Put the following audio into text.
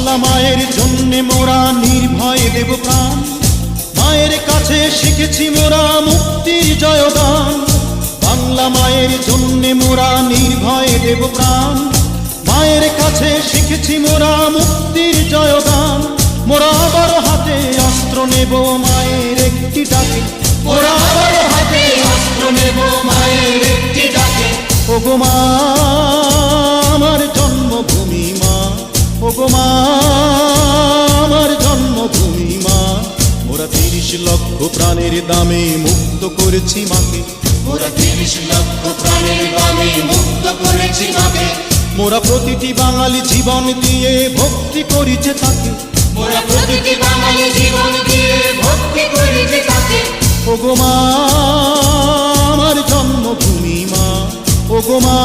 বাংলা মায়ের জন্যে মোরা নির্ভয়ে দেব প্রাণ। মায়ের কাছে শিখেছি মোরা মুক্তির জয়গান। বাংলা মায়ের জন্যে মোরা নির্ভয়ে দেব প্রাণ। মায়ের কাছে শিখেছি মোরা মুক্তির জয়গান। মোরা আবার হাতে অস্ত্র নেব মায়ের একটি ডাকে। মোরা আবার হাতে অস্ত্র নেব মায়ের একটি ডাকে। ওগো মা আমার জন্মভূমি মা। মোরা তিরিশ লক্ষ প্রাণের দামে মুক্ত করেছি মাকে। মোরা তিরিশ লক্ষ প্রাণের দামে মুক্ত করেছি মাকে। মোরা প্রতিটি বাঙালি জীবন দিয়ে ভক্তি করিছে তাকে। মোরা প্রতিটি বাঙালি জীবন দিয়ে ভক্তি করেছি তাকে। ওগো মা আমার জন্মভূমি মা। ওগো মা